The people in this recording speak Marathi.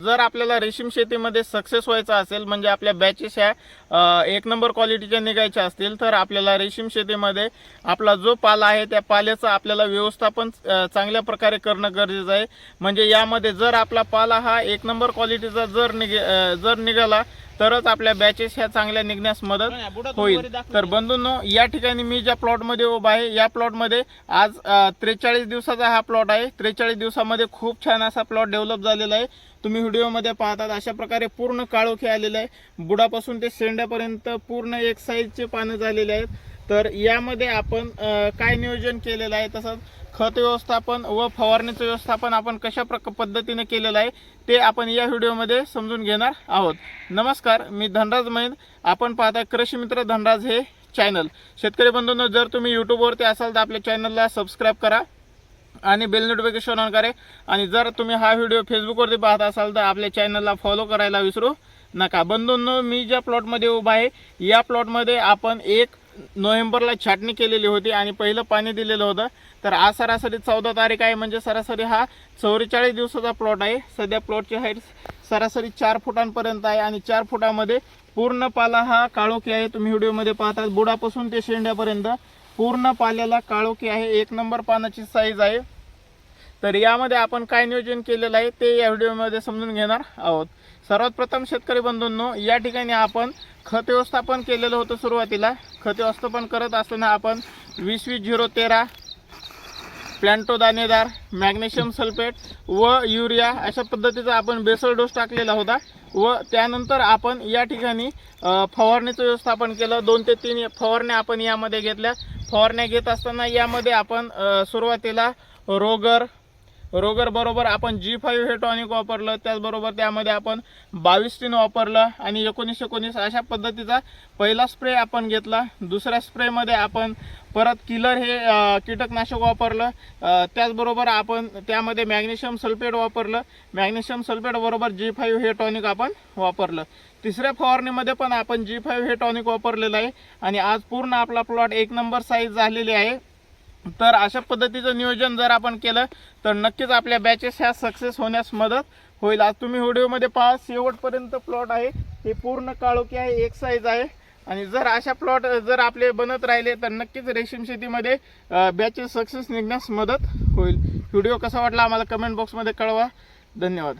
जर आपल्याला रेशीम शेतीमध्ये सक्सेस व्हायचं असेल म्हणजे आपल्या बॅचेस ह्या एक नंबर क्वालिटीच्या निघायच्या असतील तर आपल्याला रेशीम शेतीमध्ये आपला जो पाला आहे त्या पाल्याचं आपल्याला व्यवस्थापन चांगल्या प्रकारे करणं गरजेचं आहे. म्हणजे यामध्ये जर आपला पाला हा एक नंबर क्वालिटीचा जर निघे जर निघाला तरच आपल्या बॅचेस ह्या चांगल्या निघण्यास मदत होईल. तर बंधूंनो या ठिकाणी मी ज्या प्लॉटमध्ये उभा आहे या प्लॉटमध्ये आज त्रेचाळीस दिवसाचा हा प्लॉट आहे. त्रेचाळीस दिवसामध्ये खूप छान असा प्लॉट डेव्हलप झालेला आहे. तुम्ही व्हिडिओमध्ये पाहतात अशा प्रकारे पूर्ण काळोखी आलेलं आहे. बुडापासून ते शेंड्यापर्यंत पूर्ण एक साईजचे पानं झालेले आहेत. तर यामध्ये आपण काय नियोजन केलेलं आहे तसंच खत व्यवस्थापन व फवारणीचं व्यवस्थापन आपण कशा प्रक पद्धतीने केलेलं आहे ते आपण या व्हिडिओमध्ये समजून घेणार आहोत. नमस्कार मी धनराज मैन आपण पाहता कृषी मित्र धनराज हे चॅनल शेतकरी बंधूंनो जर तुम्ही यूट्यूबवरती असाल तर आपल्या चॅनलला सबस्क्राईब करा. आणि बेल नोटिफिकेशन ऑन करे. आणि जर तुम्ही हा व्हिडिओ फेसबुकवरती पाहत असाल तर आपल्या चॅनलला फॉलो करायला विसरू नका. बंधूंनो मी ज्या प्लॉटमध्ये उभा आहे या प्लॉटमध्ये आपण एक नोव्हेंबरला छाटणी केलेली होती आणि पहिलं पाणी दिलेलं होतं. तर आज सरासरी चौदा तारीख आहे म्हणजे सरासरी हा चौवेचाळीस दिवसाचा प्लॉट आहे. सध्या प्लॉटची हाईट सरासरी चार फुटांपर्यंत आहे आणि चार फुटामध्ये पूर्ण पाला हा काळोखी आहे. तुम्ही व्हिडिओमध्ये पाहतात बुडापासून ते शेंड्यापर्यंत. पूर्ण पाल्याला काळोखी आहे. एक नंबर पानाची साईज आहे. तर यामध्ये आपण काय नियोजन केलेलं आहे ते या व्हिडिओमध्ये समजून घेणार आहोत. सर्वात प्रथम शेतकरी बंधूंनो या ठिकाणी आपण खत व्यवस्थापन केलेलं होतं सुरुवातीला. खत व्यवस्थापन करत असताना आपण वीस वीस झिरो तेरा प्लॅन्टो दाणेदार मॅग्नेशियम सल्फेट व युरिया अशा पद्धतीचा आपण बेसल डोस टाकलेला होता व त्यानंतर आपण या ठिकाणी फवारणीचं व्यवस्थापन केलं. दोन ते तीन फवारण्या आपण यामध्ये घेतल्या. फवारण्या घेत असताना यामध्ये आपण सुरुवातीला रोगर रोगर बरोबर आपण जी फाईव्ह हे टॉनिक वापरलं त्याचबरोबर त्यामध्ये आपण बावीस तीन वापरलं आणि एकोणीस एकोणीस अशा पद्धतीचा पहिला स्प्रे आपण घेतला. दुसऱ्या स्प्रेमध्ये आपण परत किलर हे कीटकनाशक वापरलं. त्याचबरोबर आपण त्यामध्ये मॅग्नेशियम सल्फेट वापरलं. मॅग्नेशियम सल्फेट बरोबर जी फाईव्ह हे टॉनिक आपण वापरलं. तिसऱ्या फवारणीमध्ये पण आपण जी फाईव्ह हे टॉनिक वापरलेलं आहे. आणि आज पूर्ण आपला प्लॉट एक नंबर साईज झालेली आहे. तर अशा पद्धतीचं नियोजन जर आपण केलं तर नक्कीच आपल्या बॅचेस ह्या सक्सेस होण्यास मदत होईल. आज तुम्ही व्हिडिओमध्ये पहा शेवटपर्यंत प्लॉट आहे. हे पूर्ण काळोखी आहे एक साईज आहे. आणि जर अशा प्लॉट जर आपले बनत राहिले तर नक्कीच रेशीम शेतीमध्ये बॅचेस सक्सेस निघण्यास मदत होईल. व्हिडिओ कसा वाटला आम्हाला कमेंट बॉक्समध्ये कळवा. धन्यवाद.